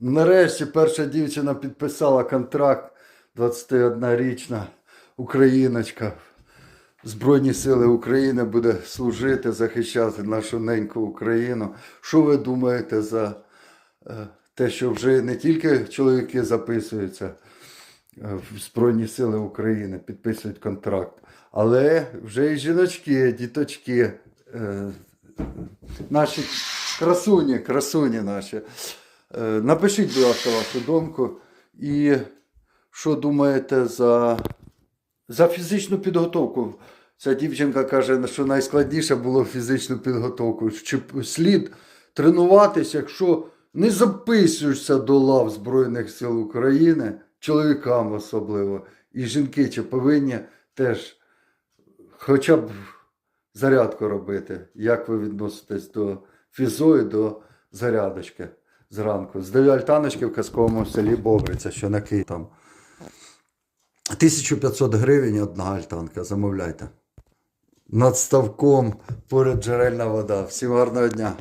Нарешті перша дівчина підписала контракт. 21-річна україночка. Збройні Сили України буде служити, захищати нашу неньку Україну. Що ви думаєте за е, те, що вже не тільки чоловіки записуються е, в Збройні Сили України, підписують контракт, але вже і жіночки, діточки, е, наші красуні, красуні наші. Е, Напишіть, будь ласка, вашу думку. І що думаєте за, за фізичну підготовку? Ця дівчинка каже, що найскладніше було фізичну підготовку. Чи слід тренуватися, якщо не записуєшся до лав Збройних сил України, чоловікам особливо, і жінки чи повинні теж хоча б зарядку робити. Як ви відноситесь до фізо і до зарядочки зранку? Здаю альтаночки в казковому селі Бобриця, що на Київ там. 1500 гривень одна альтанка, замовляйте. Над ставком поряд джерельна вода. Всім гарного дня.